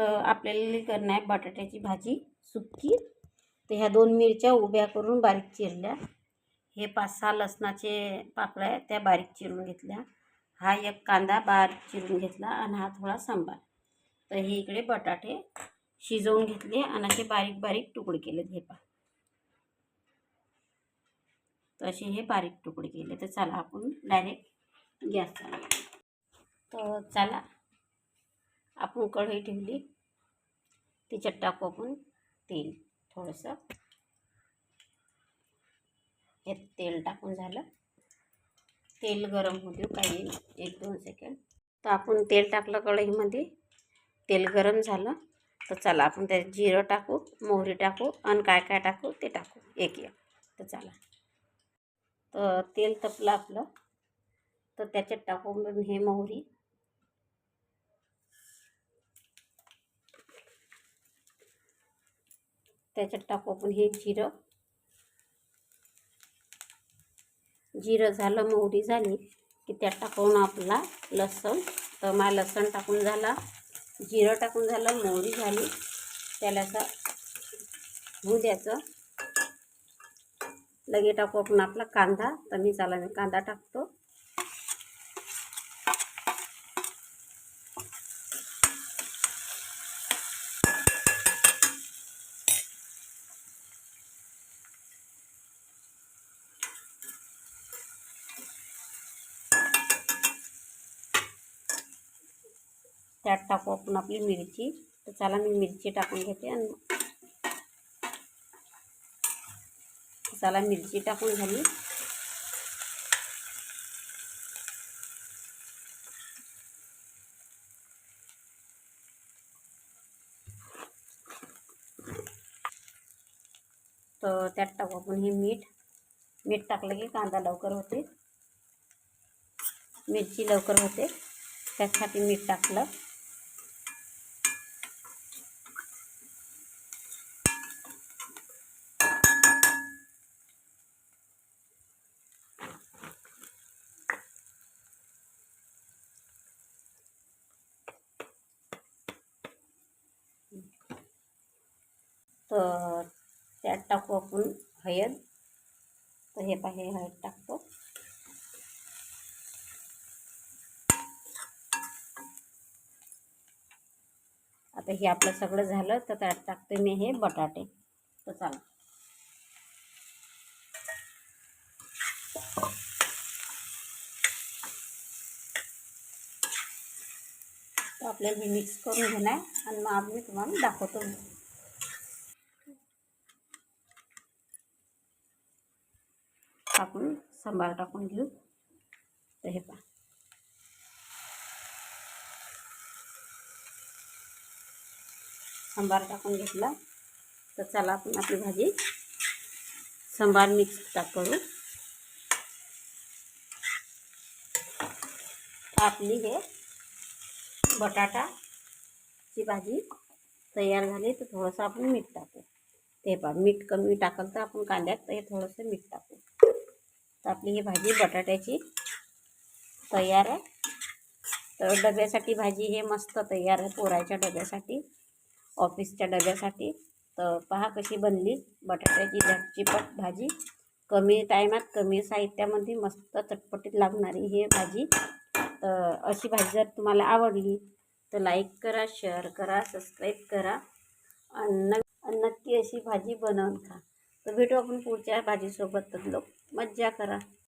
तर आपल्याला करणं आहे बटाट्याची भाजी सुक्की. तर ह्या दोन मिरच्या उभ्या करून बारीक चिरल्या. हे पाच सहा लसणाचे पाकळ्या त्या बारीक चिरून घेतल्या. हा एक कांदा बारीक चिरून घेतला आणि हा थोडा सांबार. तर हे इकडे बटाटे शिजवून घेतले आणि असे बारीक बारीक तुकडे केलेत हे पा तर असे हे बारीक तुकडे केले. तर चला आपण डायरेक्ट गॅस चालू तर चला. आपण कढई ठेवली. तिच्यात टाकू आपण तेल थोडंसं. हे तेल टाकून झालं. तेल गरम होऊ देऊ काही एक दोन सेकंड तर आपण तेल टाकलं कढईमध्ये. तेल गरम झालं. तर चला आपण त्यात जिरं टाकू मोहरी टाकू आणि काय काय टाकू ते टाकू. एक एक. तर चला. तर तेल तपलं आपलं. तर त्याच्यात टाकू हे मोहरी. त्याच्यात टाकू आपण हे जिरं. जिरं झालं मोहरी झाली की त्यात टाकून आपला लसूण. तर मा लसूण टाकून झाला जिरं टाकून झालं मोहरी झाली. त्याला असं होऊ द्यायचं. लगे टाकू आपण आपला कांदा. तर मी चाला मी कांदा टाकतो. त्यात टाकू आपण आपली मिरची. तर चला मी मिरची टाकून घेते आणि चला मिरची टाकून झाली. तर त्यात टाकू आपण हे मीठ. मीठ टाकलं की कांदा लवकर होते. मिरची लवकर होते. त्यासाठी मीठ टाकलं. तर त्यात टाकू आपण हळद. तर हे पाहे हळद टाकतो. आता हे आपलं सगळं झालं तर त्यात टाकते मी हे बटाटे. तर चला तर आपल्याला हे मिक्स करून घेणार आणि मग आम्ही तुम्हाला दाखवतो. टाकून सांबार टाकून घेऊ तर हे पहा सांबार टाकून घेतला तर चला आपण आपली भाजी सांबार मिक्स टाक करू। आपली हे बटाटाची भाजी तयार झाली, तर थोडंसं आपण मीठ टाकू। ते पहा, मीठ कमी टाकलं तर आपण कांद्यात हे थोडंसं मीठ टाकू। तर आपली ही भाजी बटाट्याची तयार आहे. तर डब्यासाठी भाजी हे मस्त तयार आहे पोराच्या डब्यासाठी ऑफिसच्या डब्यासाठी. तर पहा कशी बनली बटाट्याची झटचीपट भाजी. कमी टायमात कमी साहित्यामध्ये मस्त चटपटीत लागणारी हे भाजी. तर अशी भाजी जर तुम्हाला आवडली तर लाईक करा शेअर करा सबस्क्राईब करा आणि नक्की अशी भाजी बनवून खा. तर भेटू आपण पुढच्या भाजीसोबत. लोक मज्जा करा.